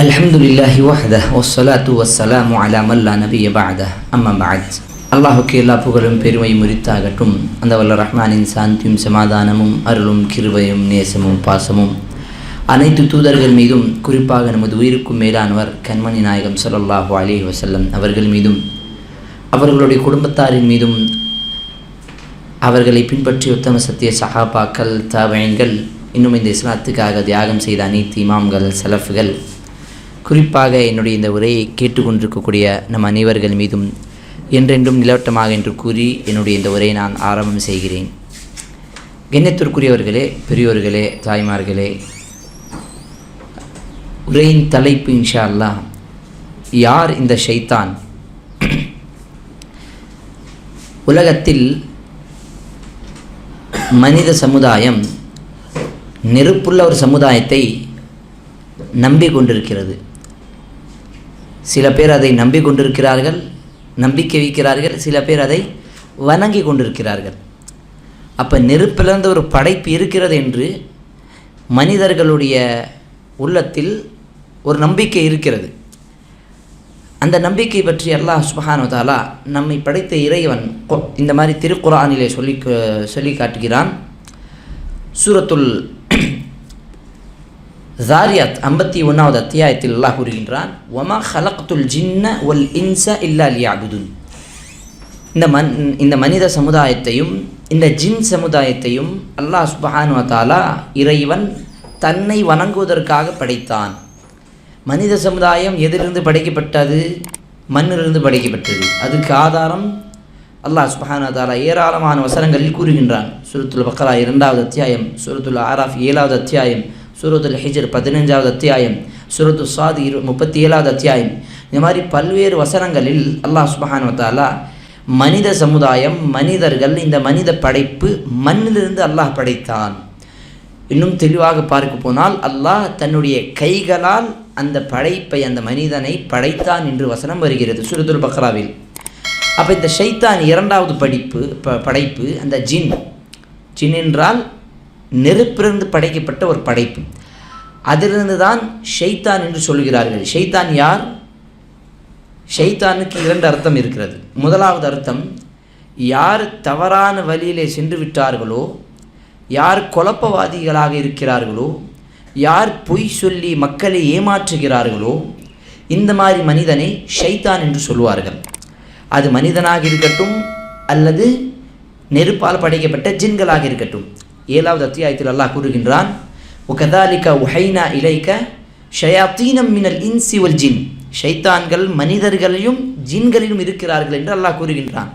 அல்ஹம்துலில்லாஹி வஹத ஒஸ்ஸலாத்து வஸ்ஸலாமு அலா மல்லா நபிய பாத அம்மா பாத் அல்லாஹுக்கு எல்லா புகழும் பெருமையும் உரித்தாகட்டும் அந்த வல்ல ரஹ்மானின் சாந்தியும் சமாதானமும் அருளும் கிருபையும் நேசமும் பாசமும் அனைத்து தூதர்கள் மீதும் குறிப்பாக நமது உயிருக்கும் மேலானவர் கண்மணி நாயகம் சல்லாஹூ அலி வசல்லம் அவர்கள் மீதும் அவர்களுடைய குடும்பத்தாரின் மீதும் அவர்களை பின்பற்றிய உத்தம சத்திய சஹாபாக்கள் தாவயங்கள் இன்னும் இந்த இஸ்லாத்துக்காக தியாகம் செய்த அனைத்து இமாம்கள் செலஃப்கள் குறிப்பாக என்னுடைய இந்த உரையை கேட்டுக்கொண்டிருக்கக்கூடிய நம் அனைவர்கள் மீதும் என்றென்றும் நிலவட்டமாக என்று கூறி என்னுடைய இந்த உரையை நான் ஆரம்பம் செய்கிறேன். கண்ணியத்திற்குரியவர்களே பெரியோர்களே தாய்மார்களே உரையின் தலைப்பு இன்ஷா அல்லாஹ் யார் இந்த ஷைத்தான்? உலகத்தில் மனித சமுதாயம் நெருப்புள்ள ஒரு சமுதாயத்தை நம்பிக்கொண்டிருக்கிறது. சில பேர் அதை நம்பிக்கொண்டிருக்கிறார்கள் நம்பிக்கை வைக்கிறார்கள் சில பேர் அதை வணங்கி கொண்டிருக்கிறார்கள். அப்போ நெருப்பிலிருந்து ஒரு படைப்பு இருக்கிறது என்று மனிதர்களுடைய உள்ளத்தில் ஒரு நம்பிக்கை இருக்கிறது. அந்த நம்பிக்கை பற்றி அல்லாஹ் சுபஹானுதாலா நம்மை படைத்த இறைவன் கொ- இந்த மாதிரி திருக்குறானிலே சொல்லி சொல்லி காட்டுகிறான். சூரத்துல் ஜாரியாத் ஐம்பத்தி ஒன்றாவது அத்தியாயத்தில் அல்லாஹ் கூறுகின்றான் ஒமா ஹலக்துல் ஜின்ன ஒல் இன்ச இல்லா லியாகுதுன் இந்த மன் இந்த மனித சமுதாயத்தையும் இந்த ஜின் சமுதாயத்தையும் அல்லாஹ் சுபஹானு தாலா இறைவன் தன்னை வணங்குவதற்காக படைத்தான். மனித சமுதாயம் எதிலிருந்து படைக்கப்பட்டது? மண்ணிலிருந்து படைக்கப்பட்டது. அதுக்கு ஆதாரம் அல்லாஹ் சுபஹானு தாலா ஏராளமான வசனங்களில் கூறுகின்றான். சுருத்துல் பக்கரா இரண்டாவது அத்தியாயம் சுருத்துல் ஆராஃப் ஏழாவது அத்தியாயம் சூரத்துல் ஹிஜர் பதினஞ்சாவது அத்தியாயம் சூரத்து சாதி இரு முப்பத்தி ஏழாவது அத்தியாயம். இந்த மாதிரி பல்வேறு வசனங்களில் அல்லாஹ் சுபஹானு தாலா மனித சமுதாயம் மனிதர்கள் இந்த மனித படைப்பு மண்ணிலிருந்து அல்லாஹ் படைத்தான். இன்னும் தெளிவாக பார்க்க போனால் அல்லாஹ் தன்னுடைய கைகளால் அந்த படைப்பை அந்த மனிதனை படைத்தான் என்று வசனம் வருகிறது சுரதுல் பக்ராவில். அப்போ இந்த ஷைத்தான் இரண்டாவது படிப்பு ப படைப்பு அந்த ஜின். ஜின் என்றால் நெருப்பிலிருந்து படைக்கப்பட்ட ஒரு படைப்பு. அதிலிருந்து தான் ஷைத்தான் என்று சொல்கிறார்கள் ஷைத்தான் யார்? ஷைத்தானுக்கு இரண்டு அர்த்தம் இருக்கிறது. முதலாவது அர்த்தம் யார் தவறான வழியிலே சென்று விட்டார்களோ யார் குழப்பவாதிகளாக இருக்கிறார்களோ யார் பொய் சொல்லி மக்களை ஏமாற்றுகிறார்களோ இந்த மாதிரி மனிதனை ஷைத்தான் என்று சொல்வார்கள் அது மனிதனாக இருக்கட்டும் அல்லது நெருப்பால் படைக்கப்பட்ட ஜின்களாக இருக்கட்டும். ஏழாவது அத்தியாயத்தில் அல்லாஹ் கூறுகின்றான் உகதாலிக உஹைனா இலைக்க ஷயாத்தீனம் மினல் இன்சி ஒல் ஜின். ஷைத்தான்கள் மனிதர்களையும் ஜின்களிலும் இருக்கிறார்கள் என்று அல்லாஹ் கூறுகின்றான்.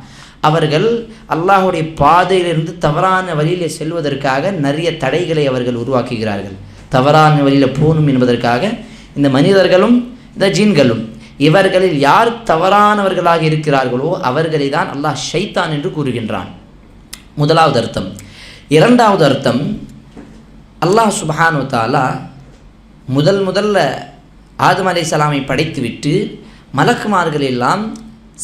அவர்கள் அல்லாஹுடைய பாதையிலிருந்து தவறான வழியிலே செல்வதற்காக நிறைய தடைகளை அவர்கள் உருவாக்குகிறார்கள். தவறான வழியில் போகணும் என்பதற்காக இந்த மனிதர்களும் இந்த ஜீன்களும் இவர்களில் யார் தவறானவர்களாக இருக்கிறார்களோ அவர்களை தான் அல்லாஹ் ஷைத்தான் என்று கூறுகின்றான். முதலாவது அர்த்தம் இரண்டாவது அர்த்தம் அல்லாஹ் சுபஹானு தாலா முதல் முதல்ல ஆதம் அலைஹிஸ்ஸலாமை படைத்துவிட்டு மலக்குமார்கள் எல்லாம்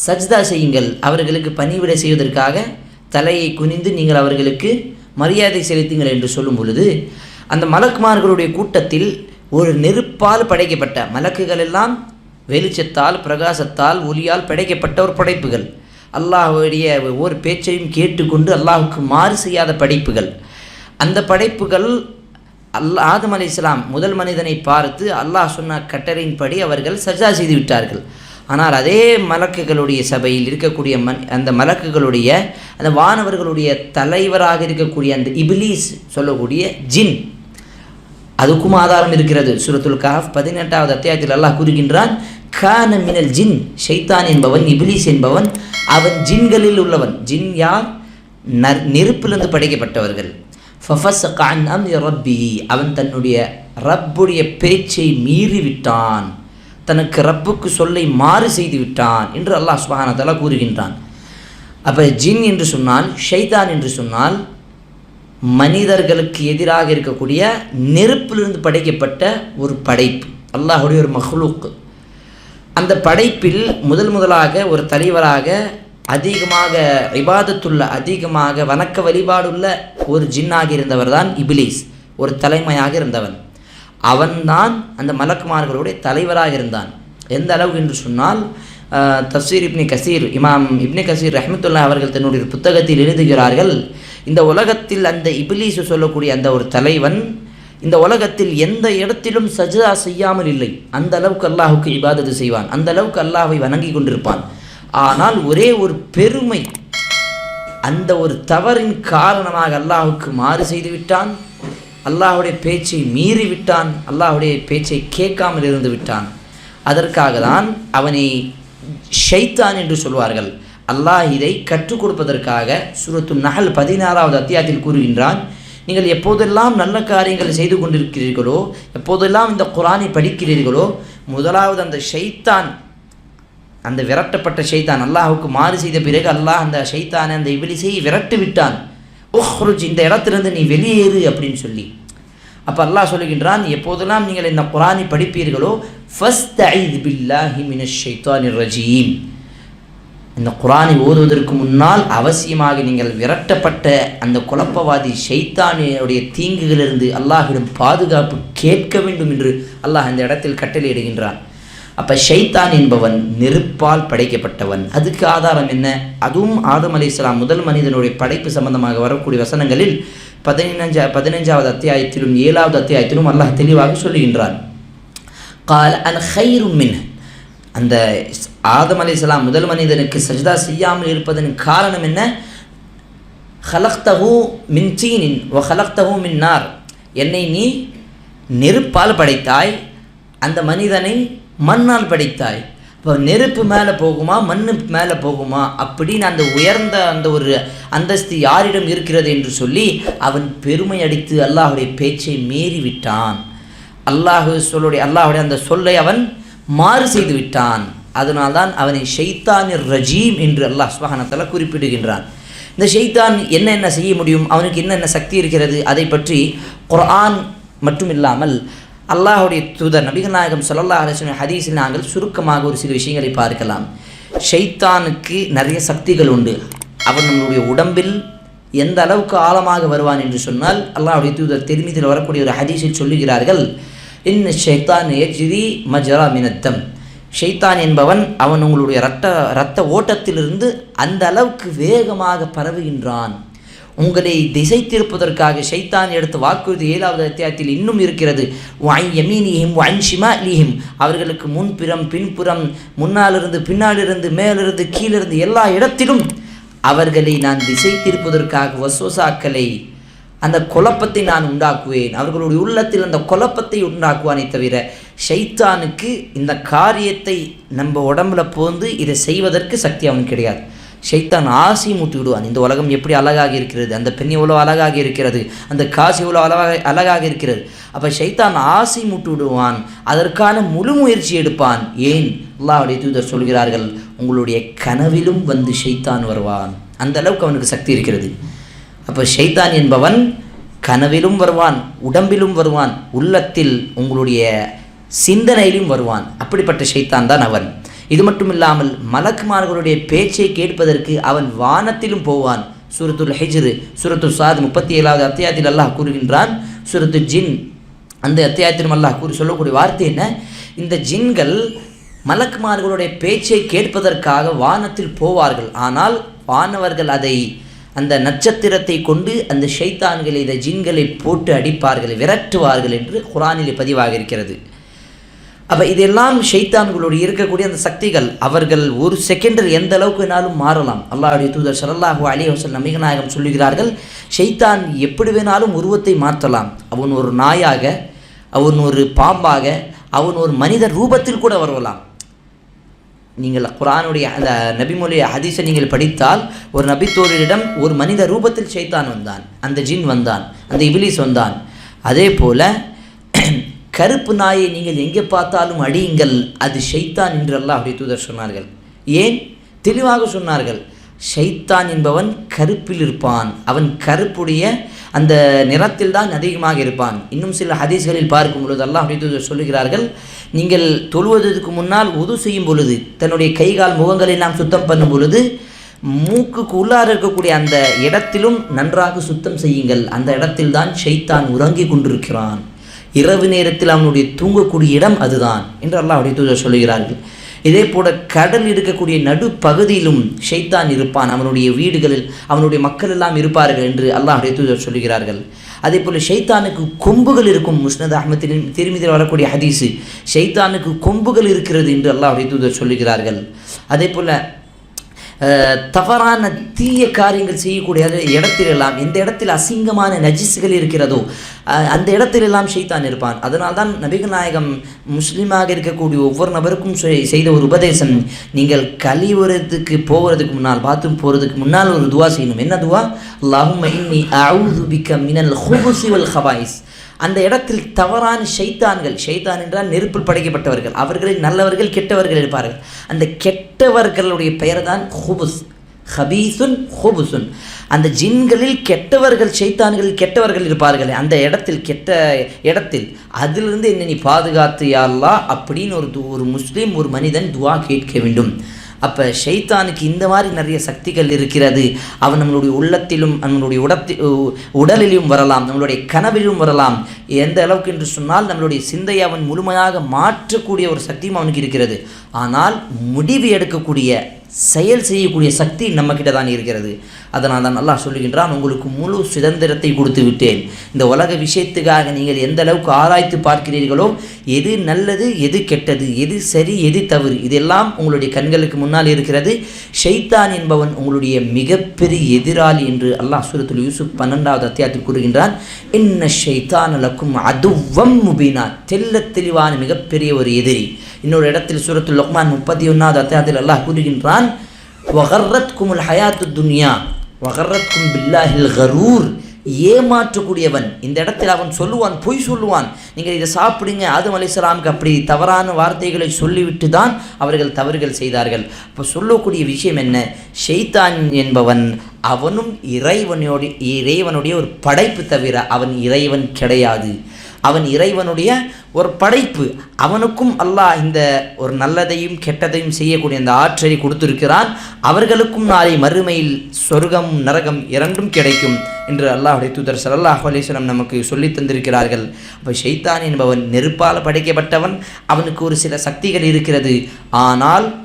சஜ்தா செய்யுங்கள் அவர்களுக்கு பணிவிடை செய்வதற்காக தலையை குனிந்து நீங்கள் அவர்களுக்கு மரியாதை செலுத்துங்கள் என்று சொல்லும் பொழுது அந்த மலக்குமார்களுடைய கூட்டத்தில் ஒரு நெருப்பால் படைக்கப்பட்ட மலக்குகள் எல்லாம் வெளிச்சத்தால் பிரகாசத்தால் ஒளியால் படைக்கப்பட்ட ஒரு படைப்புகள். அல்லாஹுடைய ஒவ்வொரு பேச்சையும் கேட்டுக்கொண்டு அல்லாஹுக்கு மாறு செய்யாத படைப்புகள். அந்த படைப்புகள் அல்லாஹ் ஆதம் இஸ்லாம் முதல் மனிதனை பார்த்து அல்லாஹ் சொன்ன கட்டளையின்படி அவர்கள் சஜா செய்து விட்டார்கள். ஆனால் அதே மலக்குகளுடைய சபையில் இருக்கக்கூடிய மன் அந்த மலக்குகளுடைய அந்த வானவர்களுடைய தலைவராக இருக்கக்கூடிய அந்த இபிலீஸ் சொல்லக்கூடிய ஜின். அதுக்கும் ஆதாரம் இருக்கிறது. சுரத்துல் காஃப் பதினெட்டாவது அத்தியாயத்தில் அல்லாஹ் கூறுகின்றான் கான மினல் ஜின். ஷைத்தான் என்பவன் இபிலிஸ் என்பவன் அவன் ஜின்களில் உள்ளவன். ஜின் யார்? நர் நெருப்பிலிருந்து படைக்கப்பட்டவர்கள். ஃபஃபஸ் கான் அம் ரப்பி அவன் தன்னுடைய ரப்புடைய பேச்சை மீறிவிட்டான். தனக்கு ரப்புக்கு சொல்லை மாறு செய்து விட்டான் என்று அல்லாஹ் சுபஹானத்தாலா கூறுகின்றான். அப்போ ஜின் என்று சொன்னால் ஷைதான் என்று சொன்னால் மனிதர்களுக்கு எதிராக இருக்கக்கூடிய நெருப்பிலிருந்து படைக்கப்பட்ட ஒரு படைப்பு. அல்லாஹுடைய ஒரு மஹ்லூக்கு அந்த படைப்பில் முதல் முதலாக ஒரு தலைவராக அதிகமாக விவாதத்துள்ள அதிகமாக வணக்க வழிபாடுள்ள ஒரு ஜின்னாக இருந்தவர் தான் இபிலிஸ். ஒரு தலைமையாக இருந்தவன். அவன்தான் அந்த மலக்குமார்களுடைய தலைவராக இருந்தான். எந்த அளவுக்கு என்று சொன்னால் ஆஹ், இப்னி கசீர் இமாம் இப்னி கசீர் ரஹமத்துல்லா அவர்கள் தன்னுடைய புத்தகத்தில் எழுதுகிறார்கள் இந்த உலகத்தில் அந்த இபிலிஸ் சொல்லக்கூடிய அந்த ஒரு தலைவன் இந்த உலகத்தில் எந்த இடத்திலும் சஜிதா செய்யாமல் இல்லை. அந்த அளவுக்கு அல்லாஹுக்கு இபாதத்து செய்வான். அந்த அளவுக்கு அல்லாஹை வணங்கி கொண்டிருப்பான். ஆனால் ஒரே ஒரு பெருமை அந்த ஒரு தவறின் காரணமாக அல்லாஹுக்கு மாறு செய்து விட்டான். அல்லாஹுடைய பேச்சை மீறி விட்டான். அல்லாஹுடைய பேச்சை கேட்காமல் இருந்து விட்டான். அதற்காக தான் அவனை ஷைத்தான் என்று சொல்வார்கள். அல்லாஹ் இதை கற்றுக் கொடுப்பதற்காக சுரத்து நகல் பதினாறாவது அத்தியாயத்தில் கூறுகின்றான் நீங்கள் எப்போதெல்லாம் நல்ல காரியங்களை செய்து கொண்டிருக்கிறீர்களோ எப்போதெல்லாம் இந்த குரானை படிக்கிறீர்களோ முதலாவது அந்த ஷைத்தான் அந்த விரட்டப்பட்ட ஷைத்தான் அல்லாஹுக்கு மாறு செய்த பிறகு அல்லாஹ் அந்த ஷைத்தானை அந்த இபிலிசை விரட்டு விட்டான். ஓஹ்ருஜ் இந்த இடத்துலேருந்து நீ வெளியேறு அப்படின்னு சொல்லி. அப்போ அல்லாஹ் சொல்லுகின்றான் எப்போதெல்லாம் நீங்கள் இந்த குரானை படிப்பீர்களோ ஃபஸ்ட் ஐத் பில்லாஹி மினஷ் ஷைத்தான் ரஜீம். இந்த குரானை ஓதுவதற்கு முன்னால் அவசியமாக நீங்கள் விரட்டப்பட்ட அந்த குழப்பவாதி ஷைத்தானியுடைய தீங்குகளிலிருந்து அல்லாஹிடம் பாதுகாப்பு கேட்க வேண்டும் என்று அல்லாஹ் அந்த இடத்தில் கட்டளையிடுகின்றான். அப்போ ஷைத்தான் என்பவன் நெருப்பால் படைக்கப்பட்டவன். அதுக்கு ஆதாரம் என்ன? அதுவும் ஆதம் இஸ்லாம் முதல் மனிதனுடைய படைப்பு சம்பந்தமாக வரக்கூடிய வசனங்களில் பதினஞ்சா பதினஞ்சாவது அத்தியாயத்திலும் ஏழாவது அத்தியாயத்திலும் அல்லாஹ் தெளிவாக சொல்லுகின்றான். கால் அன் ஹைரும் மின் அந்த ஆதம் அலைஹிஸ்ஸலாம் முதல் மனிதனுக்கு சஜிதா செய்யாமல் இருப்பதன் காரணம் என்ன? ஹலக்தஹு மின் சீனின் ஒ ஹலக்தஹு மின் நார். என்னை நீ நெருப்பால் படைத்தாய் அந்த மனிதனை மண்ணால் படைத்தாய். இப்போ நெருப்பு மேலே போகுமா மண்ணு மேலே போகுமா? அப்படின்னு அந்த உயர்ந்த அந்த ஒரு அந்தஸ்து யாரிடம் இருக்கிறது என்று சொல்லி அவன் பெருமை அடித்து அல்லாஹுடைய பேச்சை மீறி விட்டான். அல்லாஹு சொல்லுடைய அல்லாஹுடைய அந்த சொல்லை அவன் மாறு செய்து விட்டான். அதனால்தான் அவனை ஷைத்தானிர் ரஜீம் என்று அல்லாஹ் சுபஹானத்தால குறிப்பிடுகின்றான். இந்த ஷைத்தான் என்ன என்ன செய்ய முடியும்? அவனுக்கு என்னென்ன சக்தி இருக்கிறது? அதை பற்றி குர்ஆன் மட்டும் இல்லாமல் அல்லாஹுடைய தூதர் நபிகள் நாயகம் சொல்லல்லா அலிஸ்வன் ஹதீஸில் நாங்கள் சுருக்கமாக ஒரு சில விஷயங்களை பார்க்கலாம். ஷைத்தானுக்கு நிறைய சக்திகள் உண்டு. அவன் நம்முடைய உடம்பில் எந்த அளவுக்கு ஆழமாக வருவான் என்று சொன்னால் அல்லாஹுடைய தூதர் தெரிமிதில் வரக்கூடிய ஒரு ஹதீஸில் சொல்லுகிறார்கள் இன் ஷைத்தான் எஜ்ரி மஜரா மினத்தம் ஷைத்தான் என்பவன் அவன் உங்களுடைய ரத்த இரத்த ஓட்டத்திலிருந்து அந்த அளவுக்கு வேகமாக பரவுகின்றான். உங்களை திசை திருப்பதற்காக ஷைத்தான் எடுத்த வாக்குறுதி ஏழாவது அத்தியாயத்தில் இன்னும் இருக்கிறது. வாய் யமீனிஹிம் வாய் ஷிமாலிஹிம். அவர்களுக்கு முன்புறம் பின்புறம் முன்னாலிருந்து பின்னாலிருந்து மேலிருந்து கீழிருந்து எல்லா இடத்திலும் அவர்களை நான் திசை திருப்பதற்காக வசோசாக்களை அந்த குழப்பத்தை நான் உண்டாக்குவேன். அவர்களுடைய உள்ளத்தில் அந்த குழப்பத்தை உண்டாக்குவானே தவிர ஷைத்தானுக்கு இந்த காரியத்தை நம்ம உடம்புல போந்து இதை செய்வதற்கு சக்தி அவனுக்கு கிடையாது. ஷைத்தான் ஆசை மூட்டி விடுவான். இந்த உலகம் எப்படி அழகாக இருக்கிறது அந்த பெண் எவ்வளோ அழகாக இருக்கிறது அந்த காசு எவ்வளோ அழகாக அழகாக இருக்கிறது. அப்போ ஷைத்தான் ஆசை மூட்டி விடுவான். அதற்கான முழு முயற்சி எடுப்பான். ஏன்? அல்லாவுடைய தூதர் சொல்கிறார்கள் உங்களுடைய கனவிலும் வந்து ஷைத்தான் வருவான். அந்த அளவுக்கு அவனுக்கு சக்தி இருக்கிறது. அப்போ ஷைத்தான் என்பவன் கனவிலும் வருவான் உடம்பிலும் வருவான் உள்ளத்தில் உங்களுடைய சிந்தனையிலும் வருவான். அப்படிப்பட்ட ஷைத்தான் தான் அவன். இது மட்டும் இல்லாமல் மலக்குமார்களுடைய பேச்சை கேட்பதற்கு அவன் வானத்திலும் போவான். சூரத்துல் ஹெஜ்ரு சூரத்து சாத் முப்பத்தி ஏழாவது அத்தியாயத்தில் அல்லாஹ் கூறுகின்றான். சூரத்து ஜின் அந்த அத்தியாயத்திலும் அல்லாஹ் கூறி சொல்லக்கூடிய வார்த்தை என்ன? இந்த ஜின்கள் மலக்குமார்களுடைய பேச்சை கேட்பதற்காக வானத்தில் போவார்கள். ஆனால் வானவர்கள் அதை அந்த நட்சத்திரத்தை கொண்டு அந்த ஷைத்தான்களை இந்த ஜின்களை போட்டு அடிப்பார்கள் விரட்டுவார்கள் என்று குரானில் பதிவாக இருக்கிறது அப்போ இதெல்லாம் ஷைத்தான்களோடு இருக்கக்கூடிய அந்த சக்திகள் அவர்கள் ஒரு செகண்டில் எந்த அளவுக்கு வேணாலும் மாறலாம். அல்லாஹுடைய தூதர் ஸல்லல்லாஹு அலி ஹசன் நமிகநாயகம் சொல்லுகிறார்கள் ஷைத்தான் எப்படி வேணாலும் உருவத்தை மாற்றலாம். அவன் ஒரு நாயாக அவன் ஒரு பாம்பாக அவன் ஒரு மனித ரூபத்தில் கூட வரலாம். நீங்கள் குரானுடைய அந்த நபிமொழிய ஹதீஸை நீங்கள் படித்தால் ஒரு நபித்தோரிடம் ஒரு மனித ரூபத்தில் ஷைத்தான் வந்தான் அந்த ஜின் வந்தான் அந்த இபிலிஸ் வந்தான். அதே போல் கருப்பு நாயை நீங்கள் எங்கே பார்த்தாலும் அடியுங்கள் அது ஷைத்தான் என்று அல்லாஹ் அப்படி தூதர் சொன்னார்கள். ஏன்? தெளிவாக சொன்னார்கள். ஷைத்தான் என்பவன் கருப்பில் இருப்பான். அவன் கருப்புடைய அந்த நிறத்தில் தான் அதிகமாக இருப்பான். இன்னும் சில ஹதீஸ்களில் பார்க்கும் பொழுது அல்லாஹ் அப்படி சொல்லுகிறார்கள் நீங்கள் தொழுவதற்கு முன்னால் உது செய்யும் பொழுது தன்னுடைய கைகால் முகங்களை நாம் சுத்தம் பண்ணும் பொழுது மூக்குக்கு உள்ளார இருக்கக்கூடிய அந்த இடத்திலும் நன்றாக சுத்தம் செய்யுங்கள். அந்த இடத்தில் தான் ஷைத்தான் உறங்கிக் கொண்டிருக்கிறான். இரவு நேரத்தில் அவனுடைய தூங்கக்கூடிய இடம் அதுதான். என்று அல்லாஹ் அப்படி சொல்லுகிறார்கள். இதே போல கடல் இருக்கக்கூடிய நடுப்பகுதியிலும் ஷைத்தான் இருப்பான். அவனுடைய வீடுகளில் அவனுடைய மக்கள் எல்லாம் இருப்பார்கள் என்று அல்லாஹ் தூதர் சொல்கிறார்கள். அதே போல் ஷைத்தானுக்கு கொம்புகள் இருக்கும் முஸ்னத் அஹமத் திருமதியில் வரக்கூடிய ஹதீஸு ஷைத்தானுக்கு கொம்புகள் இருக்கிறது என்று அல்லாஹுடைய தூதர் சொல்லுகிறார்கள் அதே போல் தவறான தீய காரியங்கள் செய்யக்கூடிய இடத்திலெல்லாம் எந்த இடத்தில் அசிங்கமான நஜிஸ்கள் இருக்கிறதோ அந்த இடத்திலெல்லாம் ஷைத்தான் இருப்பான். அதனால் தான் நபிகள் நாயகம் முஸ்லீமாக இருக்கக்கூடிய ஒவ்வொரு நபருக்கும் செய்த ஒரு உபதேசம் நீங்கள் கழிவுறதுக்கு போகிறதுக்கு முன்னால் பாத்ரூம் போகிறதுக்கு முன்னால் ஒரு துவா செய்யணும். என்ன துவா? அல்லாஹும் இன்னி அவுது பிக்க மினல் ஹுபுசி வல் ஹபாயிஸ் அந்த இடத்தில் தவறான ஷைத்தான்கள் ஷைத்தான் என்றால் நெருப்பில் படைக்கப்பட்டவர்கள். அவர்களில் நல்லவர்கள் கெட்டவர்கள் இருப்பார்கள். அந்த கெட்டவர்களுடைய பெயர் தான் ஹுபுஸ். ஹபீசுன் ஹுபுசுன் அந்த ஜின்களில் கெட்டவர்கள் ஷைத்தான்களில் கெட்டவர்கள் இருப்பார்கள் அந்த இடத்தில் கெட்ட இடத்தில். அதிலிருந்து என்னை நீ பாதுகாத்து யா அப்படின்னு ஒரு ஒரு முஸ்லீம் ஒரு மனிதன் துவா கேட்க வேண்டும். அப்போ ஷைத்தானுக்கு இந்த மாதிரி நிறைய சக்திகள் இருக்கிறது. அவன் நம்மளுடைய உள்ளத்திலும் நம்மளுடைய உடத்தி உடலிலும் வரலாம் நம்மளுடைய கனவிலும் வரலாம். எந்த அளவுக்கு என்று சொன்னால் நம்மளுடைய சிந்தையை அவன் முழுமையாக மாற்றக்கூடிய ஒரு சக்தியும் அவனுக்கு இருக்கிறது. ஆனால் முடிவு எடுக்கக்கூடிய செயல் செய்யக்கூடிய சக்தி நம்மக்கிட்ட தான் இருக்கிறது. அதனால் தான் நல்லா சொல்லுகின்றான் உங்களுக்கு முழு சுதந்திரத்தை கொடுத்து விட்டேன். இந்த உலக விஷயத்துக்காக நீங்கள் எந்த அளவுக்கு ஆராய்த்து பார்க்கிறீர்களோ எது நல்லது எது கெட்டது எது சரி எது தவறு இதெல்லாம் உங்களுடைய கண்களுக்கு முன்னால் இருக்கிறது. ஷைத்தான் என்பவன் உங்களுடைய மிகப்பெரிய எதிராளி என்று அல்லாஹ் சூரத்துல் யூசுப் பன்னெண்டாவது அத்தியாயத்தில் கூறுகின்றான். இன்ன ஷைத்தான் லக்கும் அதுவம் முபீனா. தெல்ல தெளிவான மிகப்பெரிய ஒரு எதிரி. இன்னொரு இடத்தில் சூரத்துல் லொக்மான் முப்பத்தி ஒன்றாவது அத்தியாயத்தில் அல்லாஹ் கூறுகின்றான் வகர்ரத் குமுல் ஹயாத்து துன்யா வகர்ரத் கும் பில்லாஹில் கரூர். ஏமாற்றக்கூடியவன் இந்த இடத்தில் அவன் சொல்லுவான் பொய் சொல்லுவான். நீங்கள் இதை சாப்பிடுங்க. ஆதம் அலிஸ்லாமுக்கு அப்படி தவறான வார்த்தைகளை சொல்லிவிட்டு தான் அவர்கள் தவறுகள் செய்தார்கள். அப்போ சொல்லக்கூடிய விஷயம் என்ன? ஷெய்தான் என்பவன் அவனும் இறைவனோட இறைவனுடைய ஒரு படைப்பு தவிர அவன் இறைவன் கிடையாது. அவன் இறைவனுடைய ஒரு படைப்பு. அவனுக்கும் அல்லாஹ் இந்த ஒரு நல்லதையும் கெட்டதையும் செய்யக்கூடிய அந்த ஆற்றலை கொடுத்திருக்கிறான். அவர்களுக்கும் நாளை மறுமையில் சொர்க்கம் நரகம் இரண்டும் கிடைக்கும் என்று அல்லாஹுடைய தூதர் சல்லாஹ் அலிஸ்லாம் நமக்கு சொல்லித் தந்திருக்கிறார்கள். அப்போ ஷைத்தான் என்பவன் நெருப்பால் படைக்கப்பட்டவன். அவனுக்கு ஒரு சில சக்திகள் இருக்கிறது. ஆனால்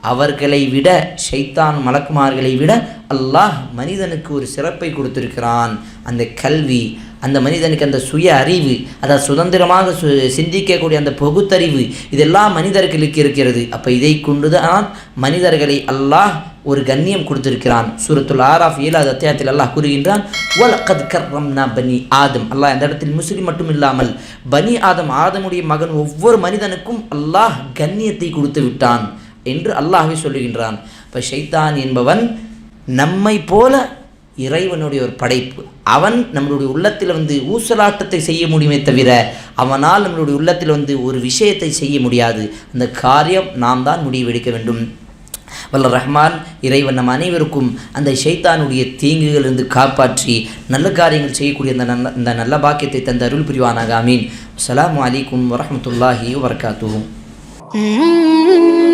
அவர்களை விட ஷைத்தான் மலக்குமார்களை விட அல்லாஹ் மனிதனுக்கு ஒரு சிறப்பை கொடுத்திருக்கிறான். அந்த கல்வி அந்த மனிதனுக்கு அந்த சுய அறிவு அதாவது சுதந்திரமாக சு சிந்திக்கக்கூடிய அந்த பகுத்தறிவு இதெல்லாம் மனிதர்களுக்கு இருக்கிறது. அப்போ இதை கொண்டுதான் மனிதர்களை அல்லாஹ் ஒரு கண்ணியம் கொடுத்திருக்கிறான். சூரத்துல் ஆராஃப் ஏழாவது அத்தியாயத்தில் அல்லாஹ் கூறுகின்றான் வலக்கத் கர்ரம்னா பனி ஆதம். அல்லாஹ் அந்த இடத்தில் முஸ்லீம் மட்டும் இல்லாமல் பனி ஆதம் ஆதமுடைய மகன் ஒவ்வொரு மனிதனுக்கும் அல்லாஹ் கண்ணியத்தை கொடுத்து விட்டான் என்று அல்லாஹே சொல்லுகின்றான். இப்போ ஷைத்தான் என்பவன் நம்மை போல இறைவனுடைய ஒரு படைப்பு. அவன் நம்மளுடைய உள்ளத்தில் வந்து ஊசலாட்டத்தை செய்ய முடியுமே தவிர அவனால் நம்மளுடைய உள்ளத்தில் வந்து ஒரு விஷயத்தை செய்ய முடியாது. அந்த காரியம் நாம் தான் முடிவெடுக்க வேண்டும். வல்ல ரஹ்மான் இறைவன் நம் அனைவருக்கும் அந்த ஷைத்தானுடைய தீங்குகளிலிருந்து காப்பாற்றி நல்ல காரியங்கள் செய்யக்கூடிய அந்த நல்ல இந்த நல்ல பாக்கியத்தை தந்த அருள் புரிவானாக. அமீன் அஸ்ஸலாமு அலைக்கும் வரமத்துல்லாஹி வபரகாத்துஹு. Mm-hmm.